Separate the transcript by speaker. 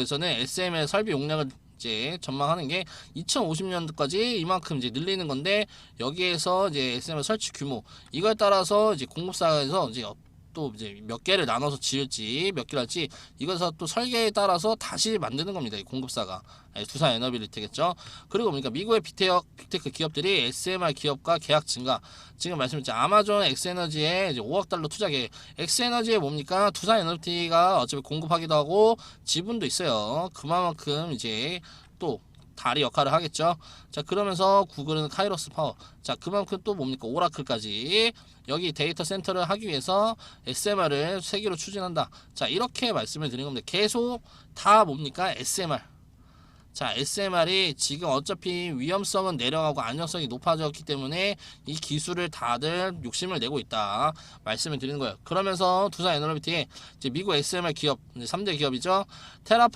Speaker 1: 에서는 SM의 설비 용량을 이제 전망하는 게 2050년도까지 이만큼 이제 늘리는 건데 여기에서 이제 SM의 설치 규모 이거에 따라서 이제 공급사에서 이제 또 이제 몇 개를 나눠서 지을지 몇 개를 할지 이것서 또 설계에 따라서 다시 만드는 겁니다. 이 공급사가 예, 두산 에너빌리티겠죠. 그리고 보니까 미국의 빅테크, 빅테크 기업들이 SMR 기업과 계약 증가 지금 말씀드린 아마존 엑스에너지에 이제 5억 달러 투자 계획 엑스에너지에 뭡니까 두산 에너비티가 어차피 공급하기도 하고 지분도 있어요. 그만큼 이제 또 다리 역할을 하겠죠. 자 그러면서 구글은 카이로스 파워. 자 그만큼 또 뭡니까 오라클까지 여기 데이터 센터를 하기 위해서 SMR을 세계로 추진한다. 자 이렇게 말씀을 드린 겁니다. 계속 다 뭡니까 SMR. 자 SMR이 지금 어차피 위험성은 내려가고 안정성이 높아졌기 때문에 이 기술을 다들 욕심을 내고 있다 말씀을 드리는 거예요. 그러면서 두산 이제 미국 SMR 기업 3대 기업이죠. 테라파